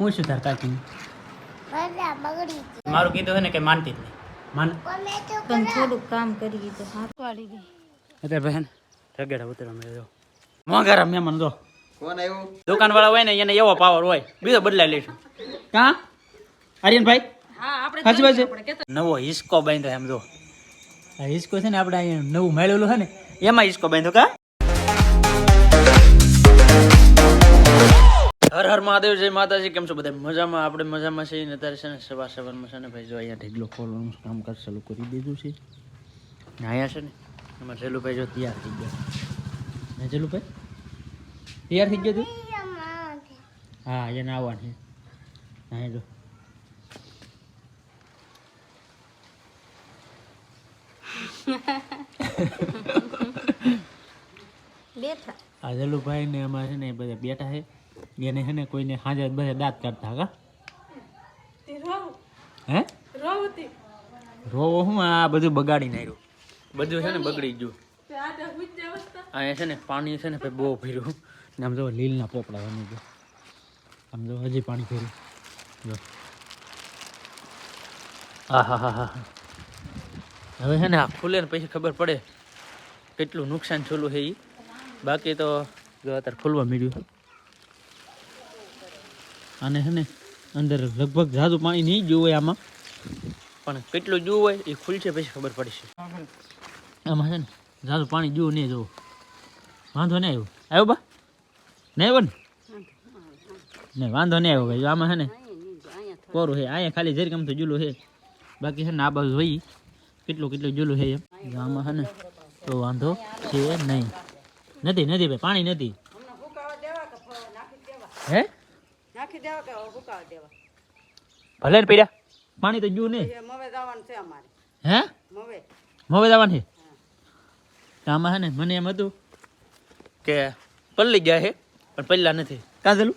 હું શું તાર કાકી? બધા મારું કીધું છે ને કે માનતી જ નહીં. માન પણ થોડુંક કામ કરી તો હાથ વાળી ગઈ અત્યારે બહેન રગેડા ઉતરવા મળે જો. મોંઘારા મહેમાન જો. કોણ આવ્યું? દુકાન વાળા હોય ને એને એવો પાવર હોય. બીજો બદલાઈ લઈશું કા? આર્યનભાઈ? હા આપણે સાચી વાત છે. નવો હિસકો બાંધ્યો એમ જો. આ હિસકો છે ને આપણે અહીંયા નવું મેળવેલું છે ને એમાં હિસકો બાંધ્યો કા? મહાદેવ જય માતાજી કેમ છો બધા? મજામાં? આપણે મજામાં છીએ ને અત્યારે છે ને સવાર સવારમાં છે ને ભાઈ જો અહીંયા ઢીગલો ખોલવાનું કામકાજ ચાલુ કરી દીધું છે. ને અહીંયા છે ને એમાં જેલુભાઈ જો તૈયાર થઈ ગયા. ને જેલુભાઈ? તૈયાર થઈ ગયો તું? હા એને આવવાનું છે. ના જો. બેઠા. આ જલુભાઈ ને અમારે છે ને બધા બેઠા છે. એને છે ને કોઈને સાંજે બધા દાંત કાઢતા કા? હે? રોવો હું? આ બધું બગાડી નાખ્યું બધું છે ને બગડી. ગયું. અહીંયા છે ને પાણી છે ને ભાઈ બહુ ભર્યું. ને આમ જો લીલના પોપડા બની ગયો. આમ જો હજી પાણી ભર્યું. જો. હા હા હા હા. હવે છે ને આ ખુલે ને પછી ખબર પડે કેટલું નુકસાન થયેલું છે એ બાકી તો જો અત્યારે ખુલવા મળ્યું અને છે ને અંદર લગભગ ઝાઝુ પાણી નહીં જોવું હોય આમાં. પણ કેટલું જોવું હોય એ ખુલશે પછી ખબર પડશે. આમાં છે ને ઝાઝુ પાણી જોવું નહીં જોવું વાંધો નહીં આવ્યો. આવ્યો બા? નહીં આવ્યો ને? નહીં વાંધો નહીં આવ્યો ભાઈ. આમાં છે ને કોરું છે અહીંયા ખાલી જરી ગમતું જુલું છે બાકી છે ને આ બાજુ હોય કેટલું કેટલું જુલું છે એમ. આમાં છે ને તો વાંધો છે નહીં. નથી નથી ભાઈ પાણી નથી. હે? નાખી દેવા કે હુકાવ દેવા? ભલે ને પીડ્યા? પાણી તો ગયું ને એ મવે જવાનું છે અમારે. હે? મવે. મવે જવાનું છે? આમાં હે ને મને એમ હતું કે પલ્લી ગયા છે પણ પલ્લા નથી. કાં ચાલું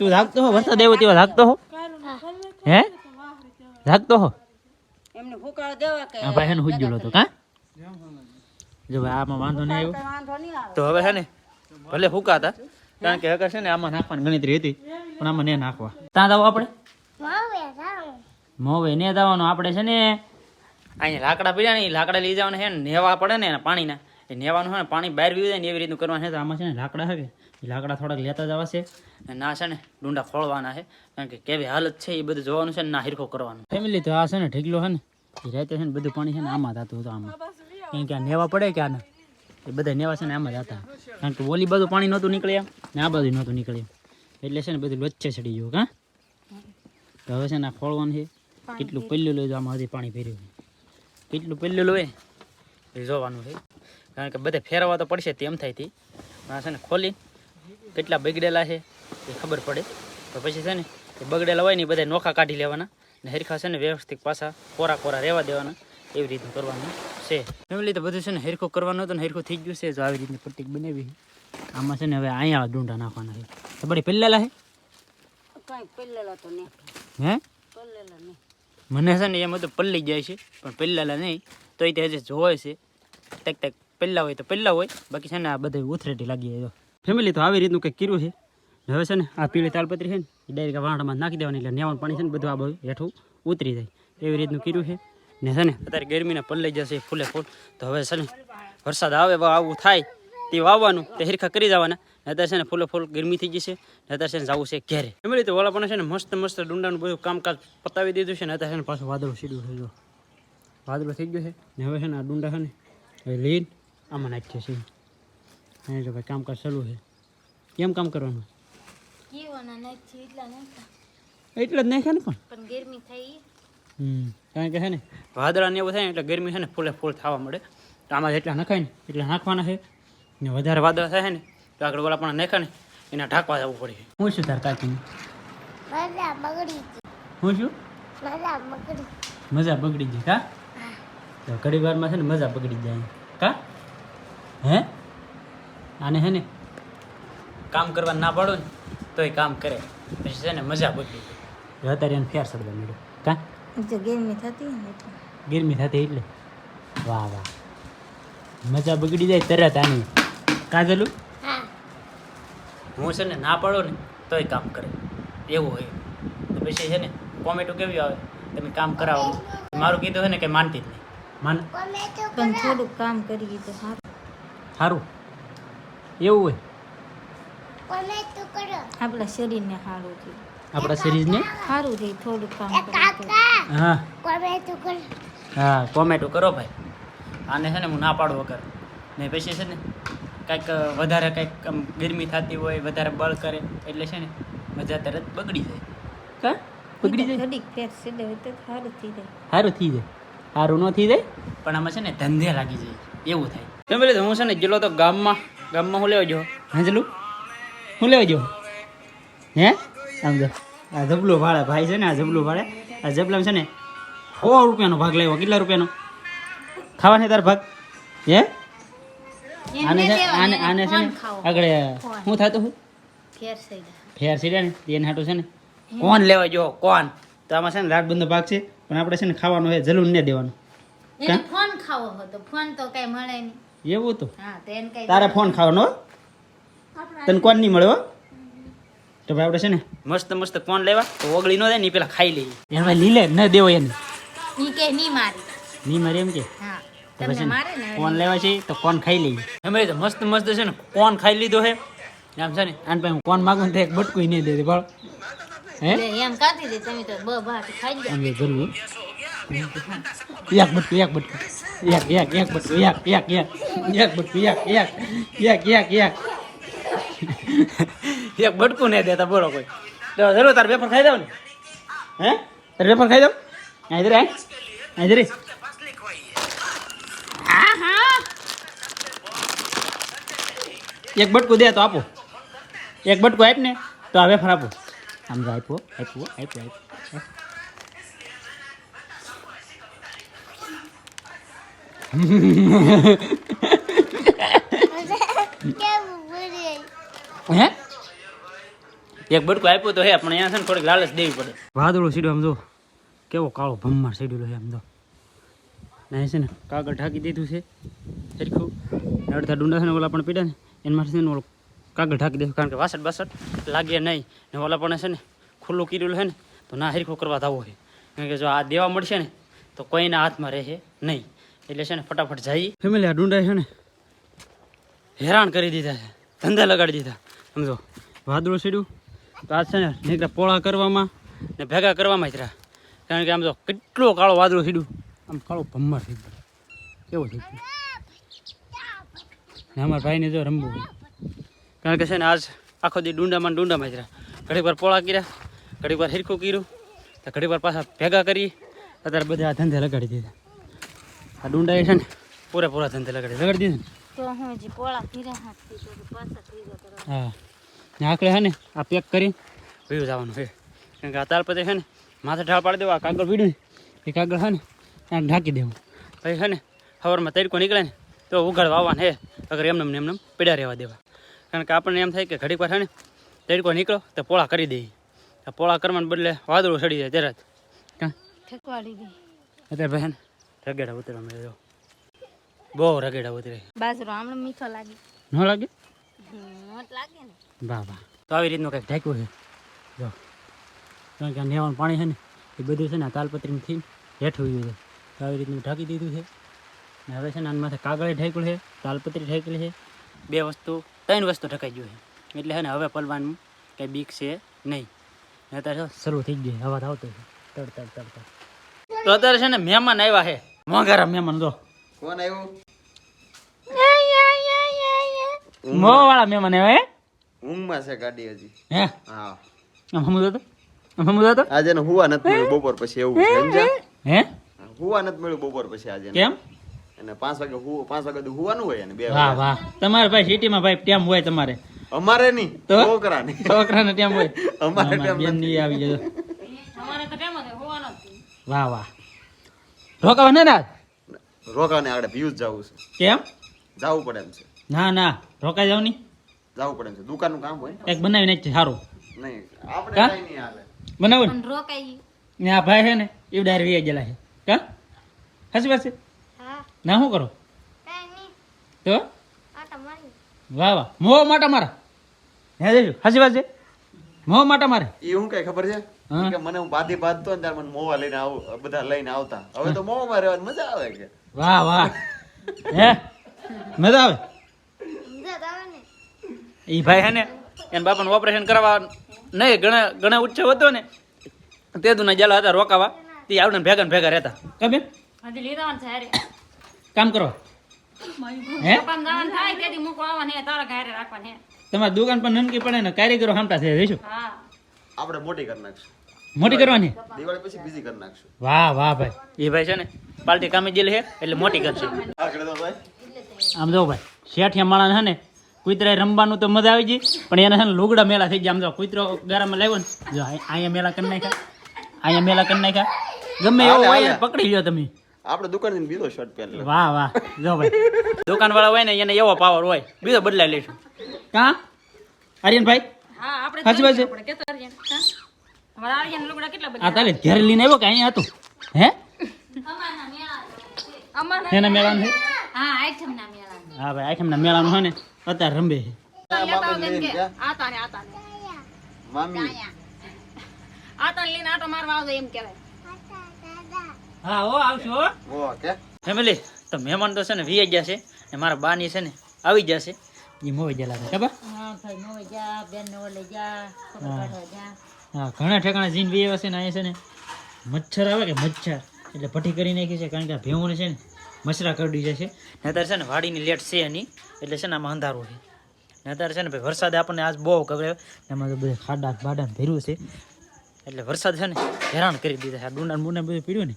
તો રાખતો હો વરસાદ એવો તેવા રાખતો હો? હે? રાખતો હો? એમને હુકાવ દેવા કે હા ભાઈ છે ને હુજ્જુલો તો કા? જો ભાઈ આમાં વાંધો નહીં આવ્યો. તો હવે હે ને ભલે હુકાતા કારણ કે અગર છે ને આમાં નાખવાની ગણતરી હતી પણ આમાં ને નાખવા. ત્યાં જાવ આપણે. માવે ને જવાનું. આપણે છે ને અહીંયા લાકડા પીડ્યા ને એ લાકડા લઈ જવાના છે ને નેવા પડે ને પાણીના. એ નેવાનું છે ને પાણી બહાર પીવું જાય ને એવી રીતનું કરવાનું છે. તો આમાં છે ને લાકડા છે લાકડા થોડાક લેતા જવાશે અને ના છે ને ડુંડા ખોળવાના છે. કારણ કે કેવી હાલત છે એ બધું જોવાનું છે ને ના હિરખો કરવાનું. ફેમિલી તો આ છે ને ઢીકલો છે ને. એ રાતે છે ને બધું પાણી છે ને આમાં થતું હતું આમાં. કારણ કે આ નેવા પડે કે આના? એ બધા નેવા છે ને આમ જ હતા. કારણ કે ઓલી બાજુ પાણી નહોતું નીકળ્યા ને આ બાજુ નહોતું નીકળ્યું. એટલે છે ને બધું વચ્ચે ચડી ગયું હા? તો હવે છે ને આ ખોળવાનું છે. કેટલું પહેલું લઈ આમાં હજી પાણી ભર્યું કેટલું પહેલું લે એ જોવાનું છે. કારણ કે બધે ફેરવવા તો પડશે તેમ થાયથી આ છે ને ખોલી. કેટલા બગડેલા છે એ ખબર પડે. તો પછી છે ને એ બગડેલા હોય ને એ બધા નોખા કાઢી લેવાના. ને હરખા છે ને વ્યવસ્થિત પાછા કોરા કોરા રહેવા દેવાના. એવી રીતનું કરવાનું છે. ફેમિલી તો બધું છે ને હરખું કરવાનું હતું ને હરખું થઈ ગયું છે. જો આવી રીતની પટ્ટી બનાવી આમાં છે ને હવે અહીંયા ડુંડા નાખવાના છે. તો છે? પેલેલા તો હે? પેલેલા મને છે ને એમ હતું પલ્લી જાય છે પણ પેલેલા નહીં. તો એ તે હજી જોવે છે. ટેક ટેક પહેલાં હોય તો પહેલાં હોય. બાકી છે ને આ બધા ઉથરેટી લાગી જાય. ફેમિલી તો આવી રીતનું કંઈક કર્યું છે. હવે છે ને આ પીળી તાલપત્રી છે ને એ ડાયરેક્ટ વાણામાં નાખી દેવાની. એટલે નેવાનું પાણી છે ને બધું આ બધું હેઠું ઉતરી જાય. એવી રીતનું કર્યું છે. ને છે ને અત્યારે ગરમીના પલ્લાઈ જશે ફૂલે ફૂલ. તો હવે છે ને વરસાદ આવે આવું થાય તે વાવવાનું તે હિરખા કરી જવાના અત્યારે છે ને ફૂલે ફૂલ ગરમી થઈ જશે અત્યારે છે ને જવું છે ઘેરે. એમ તો ઓલા પણ છે ને મસ્ત મસ્ત ડુંડાનું બધું કામકાજ પતાવી દીધું છે ને અત્યારે છે ને પાછું વાદળું સીડ્યું છે વાદળું થઈ ગયું છે. ને હવે છે ને આ ડુંડા છે ને હવે લઈને આમાં નાખીએ છીએ અહીં જો ભાઈ કામકાજ ચાલુ છે. કેમ કામ કરવાનું? એટલા એટલે જ નાખ્યા ને પણ ગરમી થઈ. કારણ કે છે ને વાદળા ને એવું થાય ને એટલે ગરમી છે ને ફૂલે ફૂલ થવા મળે. તો આમાં જેટલા નખાય ને એટલા નાખવાના છે. ને વધારે વાદળા થાય ને તો આગળ ઓલા પણ નાખ્યા ને એના ઢાંકવા જવું પડે. હું શું તાર કાકી? હું શું મજા બગડી ગઈ. કા? તો ઘડી વારમાં છે ને મજા બગડી જાય. કા? હે? આને હે ને કામ કરવા ના પાડો ને તોય કામ કરે. પછી છે ને મજા બગડી ગઈ અત્યારે એને ફેર સડવા મળ્યો. જો ગરમી થતી ગરમી થતી એટલે? વાહ વાહ. મજા બગડી જાય તરત આની. કાજલું હું. છે ને ના પાડો ને તોય કામ કરે. એવું હોય. તો પછી છે ને કોમેટો કેવી આવે? તમે કામ કરાવો. મારું કીધું છે ને કે માનતી જ નહીં. માન પણ થોડુંક કામ કરી તો સારું સારું એવું હોય. આપણા શરીરને સારું છે આપણા સિરીઝને સારું છે થોડુંક કામ હા. કોમેન્ટ કરો. હા કોમેન્ટ કરો ભાઈ. આને છે ને હું ના પાડું વગર. ને પછી છે ને કાંઈક વધારે કંઈક આમ ગરમી થતી હોય વધારે બળ કરે એટલે છે ને મજા તરત બગડી જાય. કા? બગડી જાય? ઘડીક ફેર સીધે હોય તો સારું થઈ જાય. સારું થઈ જાય. સારું ન થઈ જાય? પણ આમાં છે ને ધંધે લાગી જાય. એવું થાય. તમે બોલે હું છે ને ગયેલો તો ગામમાં ગામમાં હું લેવા જો હાંજલું હું લેવા જો હે? આમ જો આ જબલું ભાડે ભાઈ છે ને આ જબલું ભાડે. આ જબલામાં છે ને સો રૂપિયાનો ભાગ લેવો કેટલા રૂપિયાનો? ખાવા છે તાર ભાગ? હે? આને છે આને આને છે ને આગળ શું થતું હું ફેર સીડા. ને? એને હાટું છે ને? કોણ લેવા જો કોણ? તો આમાં છે ને રાતબંધો ભાગ છે પણ આપણે છે ને ખાવાનું છે જલૂન ને દેવાનું. એને ફોન ખાવો હતો. ફોન તો કઈ મળે નહીં. એવું તો? હા તારે ફોન ખાવાનો હો? તને કોણ નહીં મળે હો? તો ભાઈ આપણે છે ને મસ્ત મસ્ત કોણ લેવા? તો ઓગળી ન જાય ને પેલા ખાઈ લઈએ. એને ભાઈ લીલે ન દેવો એને. ઈ કે નહીં મારી. ની મારે એમ કે? હા. તો તમને મારે ને કોણ લેવા છે તો કોણ ખાઈ લઈએ. અમે તો મસ્ત મસ્ત છે ને કોણ ખાઈ લીધો છે આમ છે ને. આને પછી હું કોણ માગું ને તો એક બટકું નહીં દે ભાળ. હે? એમ કાઢી દે તમે તો બ ભાટ ખાઈ જાય અમે જરૂર. એક બટકું એક બટકું. એક એક એક બટકું એક એક એક. એક બટકું એક એક એક એક એક એક. બટકું નહીં દેતા બોલો કોઈ. તો જરૂર તાર વેફર ખાઈ દઉં ને હે? તાર વેફર ખાઈ દઉં? અહીં જરી અહીં? જરી એક બટકું દે તો આપો. એક બટકું આપ ને તો આ વેફર આપો. આમ જો આપ્યો આપ્યો આપ્યો આપ્યો. કેવું બોલે હે? એક બટકું આપ્યું તો હે, પણ અહીંયા છે ને થોડીક લાલચ દેવી પડે. વાદળો સીડો આમ જો. કેવો કાળો ભમમાર સીડેલો છે આમ જો. ના છે ને કાગળ ઢાંકી દીધું છે. સરખું અડધા ડુંડા છે ને ઓલા પણ પીડા ને, એના છે ને ઓલું કાગળ ઢાંકી દીધું, કારણ કે વાસટ બાસટ લાગે નહીં. ને ઓલા પણ છે ને ખુલ્લું કીધું છે ને, તો ના હરખું કરવા થવું હોય કારણ કે જો આ દેવા મળશે ને, તો કોઈના હાથમાં રહે નહીં. એટલે છે ને ફટાફટ જઈ. ફેમિલી, આ ડુંડા છે ને હેરાન કરી દીધા છે. ધંધા લગાડી દીધા. સમજો વાદળું સીડ્યું. તો આ છે ને નીકળ્યા પોળા કરવામાં ને ભેગા કરવામાં જ રહ્યા. કારણ કે આમ તો કેટલો કાળો વાદળો સીડ્યું. આમ કાળો ભમ્મર થઈ ગયો કેવું થઈ ગયો ને અમારા ભાઈને જો રમવું કારણ કે છે ને આજ આખો દી ડુંડામાં ડુંડામાં જ રહ્યા. ઘડીક વાર પોળા કર્યા ઘડીક વાર હિરખું કર્યું તો ઘડીક વાર પાછા ભેગા કરી અત્યારે બધા આ ધંધે લગાડી દીધા. આ ડુંડા એ છે ને પૂરેપૂરા ધંધે લગાડી લગાડી દીધા ને? તો પોળા હા. ને આખરે છે ને આ પેક કરી. પીવું જવાનું છે. કારણ કે આ તાલપત્રી છે ને માથે ઢાળ પાડી દેવા કાગળ પીડ્યું એ કાગળ છે ને ત્યાં ઢાંકી દેવું. પછી છે ને હવારમાં તડકો નીકળે ને તો ઉઘાડ વાવવાનું હે અગર એમને એમને પીડા રહેવા દેવા. કારણ કે આપણને એમ થાય કે ઘડીક વાર છે ને તરીકો નીકળો તો પોળા કરી દઈએ. આ પોળા કરવાને બદલે વાદળું ચડી જાય તરત. કાં? ઠેકવાડી દે. અત્યારે ભાઈ રગેડા ઉતરવા મળે બહુ રગેડા ઉતરે બાજરો આમણે મીઠો લાગે. ન લાગે? વાહ વાહ. તો આવી રીતનું કંઈક ઢાંક્યું છે. જો. કારણ કે નેવાનું પાણી છે ને એ બધું છે ને આ તાલપત્રીથી હેઠું છે. તો આવી રીતનું ઢાંકી દીધું છે. ને હવે છે ને આના માથે કાગળે ઢાંક્યું છે તાલપત્રી ઢાંકેલી છે. બે વસ્તુ ત્રણ વસ્તુ ઢકાઈ ગયું છે. એટલે છે ને હવે પલવાનું કંઈ બીક છે નહીં. ને અત્યારે શરૂ થઈ ગયું છે અવાજ આવતો છે. તડ તડ તડ તડ. તો અત્યારે છે ને મહેમાન આવ્યા છે. મોંઘારા મહેમાન જો. કોણ આવ્યું? મો વાળા મહેમાન હે? ઊંઘમાં છે ગાડી હજી. હે? હા. હમુદો તો હમુદો તો આજે ને હુવા નથી મળ્યું બપોર પછી એવું છે હે? હુવા નથી મળ્યું બપોર પછી આજે કેમ? અને પાંચ વાગે હુ પાંચ વાગે તો હુવાનું હોય ને બે વાહ વાગે. વાહ તમારે ભાઈ સિટીમાં ભાઈ ટેમ હોય તમારે. અમારે નહીં તો? છોકરા ને છોકરાને ટેમ હોય. અમારે ટેમ બેન આવી જજો અમારે તો ટેમ હોય હુવાનો વાહ વાહ. રોકાવા ને ના રોકાને આગળ ભ્યુઝ જવું છે. કેમ? જવું પડે એમ છે. ના ના રોકાઈ જાવની જવું પડે છે. દુકાનનું કામ હોય એક બનાવી નાખજે સારું નહીં આપણે? કઈ નહીં હાલે. બનાવો ને. રોકાઈ ને આ ભાઈ છે ને એ ડાયર વી ગયેલા છે. કા? હસી હા. ના શું કરો? કઈ નહીં. તો? આટા મારી વાહ વાહ. મો માટા મારા. હે જઈશું હસી વાત છે? મોહ માટા મારે. એ હું કઈ ખબર છે? હા. કે મને હું બાધી બાંધતો ને ત્યારે મને મોવા લઈને આવું બધા લઈને આવતા. હવે તો મોવામાં રહેવાની મજા આવે કે? વાહ વાહ. હે? મજા આવે? એ ભાઈ હે ને એના બાપાનું ઓપરેશન કરવા નહીં ઘણા ઘણા ઉત્સવ હતો ને તે દુના જેલા હતા રોકાવા. તે આવડે ભેગા ને ભેગા રહેતા. કા બેન? કામ કરો. તમારે દુકાન પર નમકી પડે ને કારીગરો હામટા થઈ જઈશું? આપણે મોટી કરી નાખશું. મોટી કરવાની? દિવાળી પછી બીજી કરી નાખશું. વાહ વાહ ભાઈ. એ ભાઈ છે ને પાર્ટી કામે જેલ છે એટલે મોટી કરશે. ભાઈ. આમ જો ભાઈ શેઠિયા માણસ છે ને કુતરા રમવાનું તો મજા આવી ગઈ. પણ એને છે ને લુગડા મેલા થઈ ગયા. આમ જો કુતરો ગારામાં લાવ્યો ને જો અહીં- અહીંયા મેલા કરી નાખ્યા. અહીંયા મેલા કરી નાખ્યા. ગમે એવો હોય પકડી લ્યો તમે. આપણે દુકાન બીજો શર્ટ પહેરી વાહ વાહ. જો ભાઈ. દુકાન વાળા હોય ને એને એવો પાવર હોય. બીજો બદલાઈ લઈશું કા? આર્યનભાઈ? હા આપણે સાચી વાત છે. આર્યન. અમારા આર્યન લુગડા કેટલા આ બધા તારે ઘરે લઈને આવ્યો કે અહીંયા હતું? હે? અમારા મેળા અમારના એના મેળાનું છે? હા આઈટમ ના મેળા હા ભાઈ આખમના મેળાનું હોય ને. અત્યારે રમે મામી કેમ લઈને આટો મારવા આવજો એમ કહેવાય. હા હો આવશું હો. ફેમિલી તો મહેમાન તો છે ને વી ગયા છે ને મારા બાની છે ને આવી જશે એ મોવી ગયેલા છે ખબર? હા ભાઈ નો જા બેન નો લઈ જા હા. કાઢવા જા હા ઘણા ઠેકાણા જીન વી આવ્યા છે ને અહીંયા છે ને મચ્છર આવે કે મચ્છર? એટલે પઠી કરી નાખી છે કારણ કે ભેવું છે ને મચ્છરા કરડી જાય છે. નહીતર છે ને વાડીની લેટ છે એની એટલે છે ને આમાં અંધારું છે. નહીતર છે ને ભાઈ વરસાદ આપણને આજ બહુ ગભરાયો એમાં તો બધું ખાડા બાડા ભર્યું છે. એટલે વરસાદ છે ને હેરાન કરી દીધા છે. આ ડુંડા બુંડા બધું પીડ્યું ને.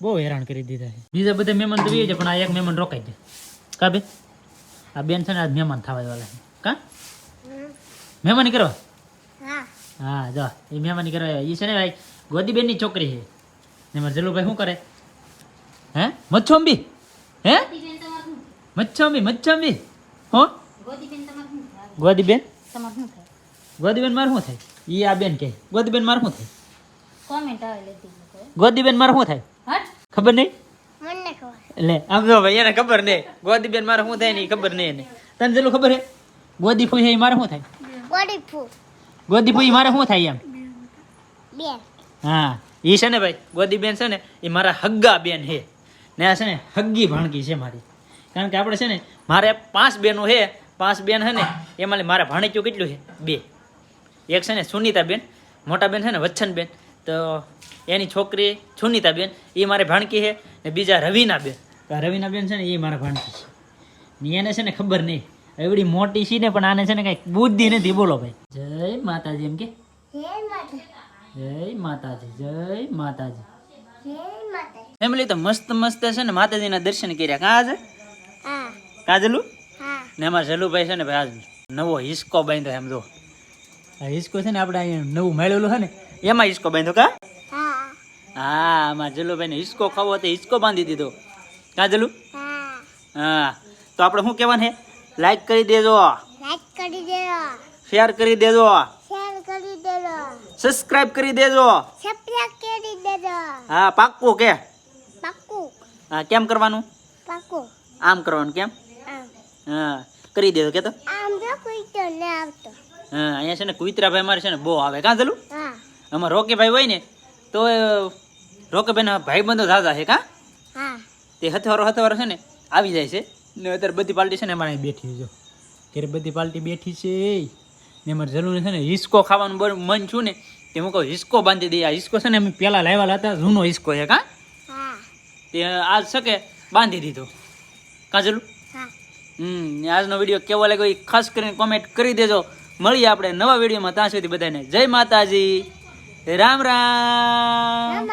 બહુ હેરાન કરી દીધા છે. બીજા બધા મહેમાન તો છે પણ આ એક મહેમાન રોકાઈ જાય કા બે આ બેન છે ને આજ મહેમાન થવા વાળા છે. કા? મહેમાની કરવા? હા. હા જો એ મહેમાની કરવા એ છે ને ભાઈ ગોદીબેનની છોકરી છે. ને મારા જલુભાઈ શું કરે? હે? મચ્છોંબી? હે? ગોદીબેન મચ્છોંબી મચ્છોંબી? હો? ગોદીબેન તમારું શું થાય? ગોદીબેન મારે શું થાય? ગોદીબેન ઈ આ બેન કે. ગોદીબેન માર શું થાય? કોમેન્ટ આવે લેતી ગોદીબેન માર શું થાય? હટ. ખબર નહીં? મને ખબર. એટલે આમ જો ભાઈ એને ખબર નહીં. ગોદીબેન મારે શું થાય ને ખબર નહીં એને. તને જેલું ખબર હે? ગોદી ફૂઈ છે ઈ મારે શું થાય? ગોદી ફૂ ગોદી ફૂઈ મારે શું થાય એમ? બેન. હા એ છે ને ભાઈ ગોદી બેન છે ને એ મારા હગ્ગા બેન છે ને આ છે ને હગ્ગી ભાણકી છે મારી. કારણ કે આપણે છે ને મારે પાંચ બેનો છે પાંચ બેન છે ને એમાં મારે ભાણેક્યું કેટલું છે? બે. એક છે ને સુનિતાબેન મોટા બેન છે ને વચ્છનબેન. તો એની છોકરી સુનિતાબેન એ મારે ભાણકી છે ને બીજા રવિના બેન તો આ રવિના બેન છે ને એ મારા ભાણકી છે. ને એને છે ને ખબર નહીં. એવડી મોટી છે ને પણ આને છે ને કંઈક બુદ્ધિ નથી. બોલો ભાઈ. જય માતાજી એમ કે? જય માતાજી જય માતાજી. જય માતાજી. ફેમિલી તો મસ્ત મસ્ત છે ને માતાજીના દર્શન કર્યા. કાં આજે? કાજલું ને એમાં જલુભાઈ છે ને ભાઈ આજ નવો હિસકો બાંધ્યો એમ જો. આ હિસકો છે ને આપણે અહીંયા નવું મળેલું છે ને એમાં હિસકો બાંધ્યો કા? હા. હા જલુભાઈ ને હિસકો ખાવો તો હિસકો બાંધી દીધો. કાજલું હા. હા. તો આપણે શું કહેવાનું છે? લાઈક કરી દેજો. લાઈક કરી દેજો. શેર કરી દેજો. શેર કરી દેજો. સબસ્ક્રાઇબ કરી દેજો. સબસ્ક્રાઇબ કરી દેજો. હા પાક્કું કે. પાક્કું હા કેમ કરવાનું? પાકું. આમ કરવાનું કેમ? આમ. હા કરી દેજો કે તો આમ જો કોઈ ને આવતો. હા અહીંયા છે ને કુતરાભાઈ મારે છે ને બહુ આવે. કાં ચાલુ? હા. રોકે ભાઈ હોય ને તો રોકે ભાઈ ભાઈ બંધો દાદા છે કાં? હા. તે હથવારો હથવારો છે ને આવી જાય છે. ને અત્યારે બધી પાર્ટી છે ને અમારે બેઠી જો. ઘેર બધી પાર્ટી બેઠી છે. ને અમારે જરૂર છે ને હિસકો ખાવાનું મન છું ને તે હું કહું હિસકો બાંધી દઈએ. આ હિસકો છે ને અમે પહેલાં લાવ્યા હતા જૂનો હિસકો છે કાં? તે આજ શકે બાંધી દીધો. કાં જલું હા. હમ આજનો વીડિયો કેવો લાગ્યો એ ખાસ કરીને કોમેન્ટ કરી દેજો. મળીએ આપણે નવા વિડીયોમાં ત્યાં સુધી બધાને. જય માતાજી. રામ રામ.